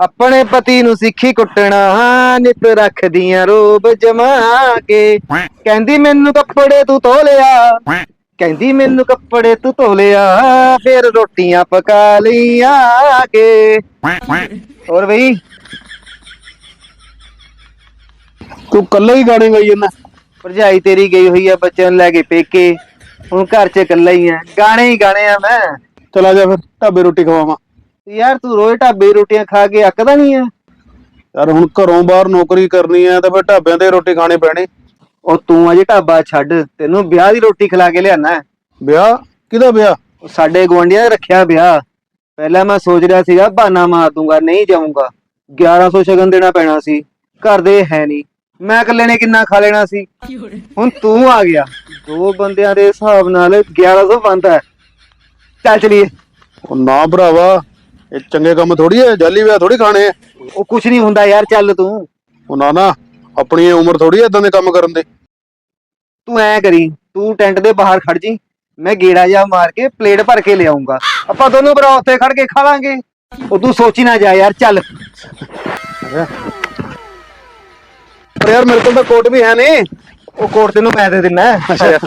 ਆਪਣੇ ਪਤੀ ਨੂੰ ਸਿੱਖੀ ਕੁੱਟਣਾ ਨਿਤ ਰੱਖਦੀਆਂ ਰੋਬ ਜਮਾ ਕੇ। ਕਹਿੰਦੀ ਮੈਨੂੰ ਕੱਪੜੇ ਤੂੰ ਧੋ ਲਿਆ। ਕਹਿੰਦੀ ਮੈਨੂੰ ਕੱਪੜੇ ਤੂੰ ਧੋ ਲਿਆ। ਫਿਰ ਰੋਟੀਆਂ ਪਕਾ ਲਈਆਂ ਕੇ। ਹੋਰ ਬਈ? ਤੂੰ ਕੱਲਾ ਹੀ ਗਾਣੇ ਗਾਈ ਜਾਂਦਾ। ਭਰਜਾਈ ਤੇਰੀ ਗਈ ਹੋਈ ਆ ਬੱਚਿਆਂ ਨੂੰ ਲੈ ਕੇ ਪੇਕੇ। ਹੁਣ ਘਰ 'ਚ ਇਕੱਲਾ ਹੀ ਆ। ਗਾਣੇ ਹੀ ਗਾਣੇ ਆ ਮੈਂ। ਚਲਾ ਜਾ ਫਿਰ ਢਾਬੇ ਰੋਟੀ ਖਵਾਵਾਂ। ਯਾਰ ਤੂੰ ਰੋਜ਼ ਢਾਬੇ ਰੋਟੀਆਂ ਖਾ ਕੇ ਅੱਕਦਾ ਨਹੀਂ ਆ? ਯਾਰ ਹੁਣ ਘਰੋਂ ਬਾਹਰ ਨੌਕਰੀ ਕਰਨੀ ਆ ਤਾਂ ਫਿਰ ਢਾਬਿਆਂ ਤੇ ਰੋਟੀ ਖਾਣੀ ਪੈਣੀ। ਉਹ ਤੂੰ ਅਜੇ ਢਾਬਾ ਛੱਡ ਤੈਨੂੰ ਵਿਆਹ ਦੀ ਰੋਟੀ ਖਿਲਾ ਕੇ ਲਿਆਣਾ ਵਿਆਹ? ਕਿਹਦਾ ਵਿਆਹ? ਉਹ ਸਾਡੇ ਗੁਆਂਢੀਆਂ ਨੇ ਰੱਖਿਆ ਵਿਆਹ। ਪਹਿਲਾਂ ਮੈਂ ਸੋਚ ਰਿਹਾ ਸੀਗਾ ਬਹਾਨਾ ਮਾਰ ਦੂੰਗਾ ਨਹੀਂ ਜਾਊਂਗਾ। 1100 ਸ਼ਗਨ ਦੇਣਾ ਪੈਣਾ ਸੀ ਘਰ ਦੇ ਹੈ ਨਹੀਂ। ਮੈਂ ਇਕੱਲੇ ਨੇ ਕਿੰਨਾ ਖਾ ਲੈਣਾ ਸੀ? ਹੁਣ ਤੂੰ ਆ ਗਿਆ। ਦੋ ਬੰਦਿਆਂ ਦੇ ਹਿਸਾਬ ਨਾਲ 1100 ਬਣਦਾ। ਹੈ। ਚੱਲ ਚਲੀਏ। ਉਹ ਨਾ ਭਰਾਵਾ ਇਹ ਚੰਗੇ ਕੰਮ ਥੋੜੀ ਹੈ ਜਾਲੀ ਵਿਆਹ ਥੋੜੀ ਖਾਣੇ ਆ ਉਹ ਕੁਝ ਨਹੀਂ ਹੁੰਦਾ ਯਾਰ ਚੱਲ ਤੂੰ। ਉਹ ਨਾ ਨਾ ਆਪਣੀ ਇਹ ਉਮਰ ਥੋੜੀ ਹੈ ਇਦਾਂ ਦੇ ਕੰਮ ਕਰਨ ਦੀ। ਤੂੰ ਐ ਕਰੀ ਤੂੰ ਟੈਂਟ ਦੇ ਬਾਹਰ ਖੜ ਜੀ ਮੈਂ ਗੇੜਾ ਜਾ ਮਾਰ ਕੇ ਪਲੇਟ ਭਰ ਕੇ ਲਿਆਉਂਗਾ। ਆਪਾਂ ਦੋਨੋਂ ਭਰਾ ਉੱਥੇ ਖੜ ਕੇ ਖਾ ਲਾਂਗੇ ਉਹ ਤੂੰ ਸੋਚੀ ਨਾ ਜਾ ਯਾਰ ਚੱਲ। ਪਰ ਯਾਰ ਮੇਰੇ ਕੋਲ ਤਾਂ ਕੋਟ ਵੀ ਹੈ ਨਹੀਂ ਉਹ ਕੋਟ ਤੈਨੂੰ ਮੈਂ ਦੇ ਦਿੰਨਾ। ਅੱਛਾ।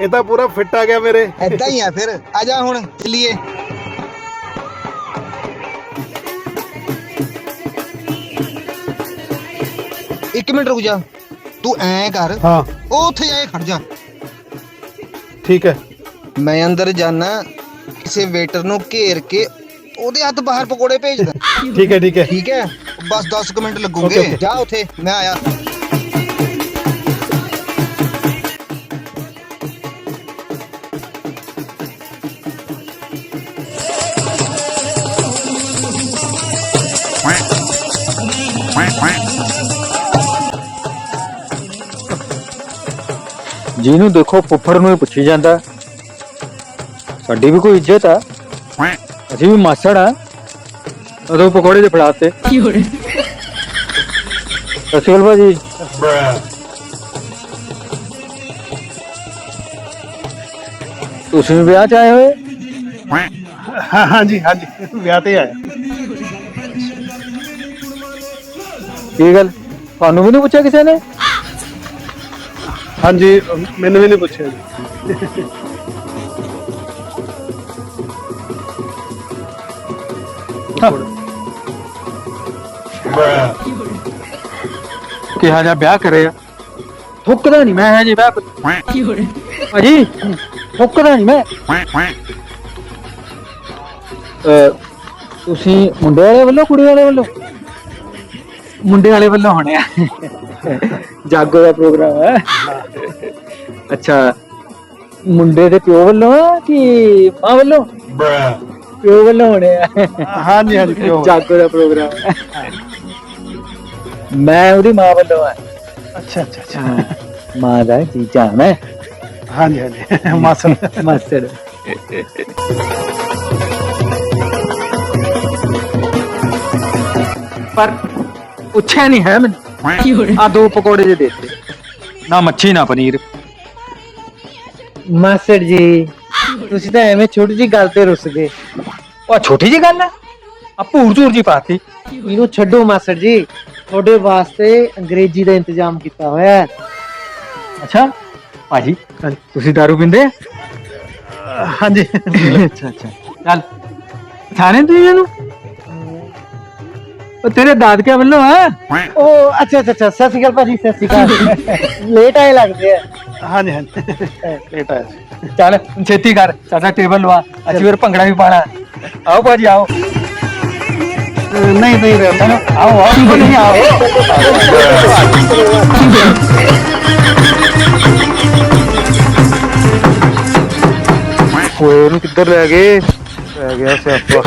ਇਹ ਤਾਂ ਪੂਰਾ ਫਿੱਟ ਆ ਗਿਆ ਮੇਰੇ। ਐਦਾਂ ਹੀ ਆ ਫਿਰ। ਆ ਜਾ ਹੁਣ ਚੱਲੀਏ। ਇੱਕ ਮਿੰਟ ਰੁਕ ਜਾ। ਤੂੰ ਐਂ ਕਰ। ਹਾਂ। ਉਹ ਉੱਥੇ ਜਾ ਕੇ ਖੜ ਜਾ। ਠੀਕ ਹੈ। ਮੈਂ ਅੰਦਰ ਜਾਣਾ ਕਿਸੇ ਵੇਟਰ ਨੂੰ ਘੇਰ ਕੇ ਉਹਦੇ ਹੱਥ ਬਾਹਰ ਪਕੌੜੇ ਭੇਜਦਾ। ਠੀਕ ਹੈ ਠੀਕ ਹੈ। ਠੀਕ ਹੈ? ਬਸ 10 ਕੁ ਮਿੰਟ ਲੱਗੂਗੇ. ਜਾ ਉੱਥੇ ਮੈਂ ਆਇਆ। ਜਿਹਨੂੰ ਦੇਖੋ ਫੁੱਫੜ ਨੂੰ ਹੀ ਪੁੱਛੀ ਜਾਂਦਾ। ਸਾਡੀ ਵੀ ਕੋਈ ਇੱਜ਼ਤ ਆ। ਅਸੀਂ ਵੀ ਮਾਸੜ ਆ। ਉਦੋਂ ਪਕੌੜੇ ਦੇ ਫੜਾਤੇ ਸਸਿਕਲ ਭਾਜੀ। ਤੁਸੀਂ ਵੀ ਵਿਆਹ ਚ ਆਏ ਹੋਏ? ਹਾਂ ਹਾਂਜੀ ਹਾਂਜੀ ਵਿਆਹ ਤੇ ਆਇਆ ਕੀ ਗੱਲ? ਤੁਹਾਨੂੰ ਵੀ ਨਹੀਂ ਪੁੱਛਿਆ ਕਿਸੇ ਨੇ? ਹਾਂਜੀ, ਮੈਨੂੰ ਵੀ ਨਹੀਂ ਪੁੱਛਿਆ ਜੀ। ਕਿਹਾ ਜਾ ਵਿਆਹ ਕਰਿਆ ਥੁੱਕਦਾ ਨਹੀਂ ਮੈਂ ਹਜੇ ਵਿਆਹ ਭਾਜੀ, ਥੁੱਕਦਾ ਨਹੀਂ ਮੈਂ। ਤੁਸੀਂ ਮੁੰਡੇ ਵਾਲੇ ਵੱਲੋਂ, ਕੁੜੀ ਵਾਲੇ ਵੱਲੋਂ? ਮੁੰਡੇ ਵਾਲੇ ਵੱਲੋਂ ਹੋਣੇ ਆ। ਜਾਗੋ ਦਾ ਪ੍ਰੋਗਰਾਮ ਹੈ। ਅੱਛਾ ਮੁੰਡੇ ਦੇ ਪਿਓ ਵੱਲੋਂ ਆ ਕਿ ਮਾਂ ਵੱਲੋਂ? ਪਿਓ ਵੱਲੋਂ ਹੋਣੇ ਆ। ਹਾਂਜੀ ਹਾਂਜੀ ਕਿਉਂ ਜਾਗੋ ਦਾ ਪ੍ਰੋਗਰਾਮ ਹੈ। ਮੈਂ ਉਹਦੀ ਮਾਂ ਵੱਲੋਂ ਆ। ਅੱਛਾ ਅੱਛਾ ਅੱਛਾ। ਮਾਂ ਦਾ ਜੀਜਾ ਮੈਂ ਹਾਂਜੀ ਹਾਂਜੀ। ਮਾਸਰ ਮਾਸਟਰ ਪਰ ਪੁੱਛਿਆ ਨਹੀਂ ਹੈ ਮੈਨੂੰ। ਆ ਦੋ ਪਕੌੜੇ ਜੇ ਦੇਤੇ। ਨਾ ਮੱਛੀ ਨਾ ਪਨੀਰ। ਮਾਸਟਰ ਜੀ ਤੁਸੀਂ ਤਾਂ ਐਵੇਂ ਛੋਟੀ ਜੀ ਗੱਲ ਤੇ ਰੁੱਸ ਗਏ। ਉਹ ਛੋਟੀ ਜੀ ਗੱਲ ਹੈ? ਆ ਭੂਰ ਝੂਰ ਜੀ ਪਾਤੀ। ਇਹਨੂੰ ਛੱਡੋ ਮਾਸਟਰ ਜੀ ਤੁਹਾਡੇ ਵਾਸਤੇ ਅੰਗਰੇਜ਼ੀ ਦਾ ਇੰਤਜ਼ਾਮ ਕੀਤਾ ਹੋਇਆ ਹੈ। ਅੱਛਾ ਭਾਜੀ ਤੁਸੀਂ ਦਾਰੂ ਪੀਂਦੇ? ਹਾਂਜੀ। ਅੱਛਾ ਅੱਛਾ। ਚੱਲ ਥਾਣੇ ਤੂੰ ਇਹਨੂੰ? ਉਹ ਤੇਰੇ ਦਾਦਕਿਆਂ ਵੱਲੋਂ ਆ ਉਹ ਅੱਛਾ ਅੱਛਾ ਅੱਛਾ ਸਤਿ ਸ਼੍ਰੀ ਅਕਾਲ ਭਾਜੀ ਸਤਿ ਸ਼੍ਰੀ ਅਕਾਲ। ਲੇਟ ਆਏ ਲੱਗਦੇ ਆ। ਹਾਂਜੀ ਹਾਂਜੀ। ਲੇਟ ਆਇਆ ਸੀ। ਚੱਲ ਛੇਤੀ ਕਰ ਸਾਡਾ ਟੇਬਲ ਲਵਾ। ਅਸੀਂ ਫਿਰ ਭੰਗੜਾ ਵੀ ਪਾਣਾ ਆਓ ਭਾਜੀ ਆਓ। ਨਹੀਂ ਨਹੀਂ ਰਿਹਾ ਚਲੋ ਆਓ ਆਓ। ਨਹੀਂ ਆਓ। ਓਏ ਉਹਨੂੰ ਕਿੱਧਰ ਲੈ ਗਏ? ਪੈ ਗਿਆ ਸਿਆਪਾ।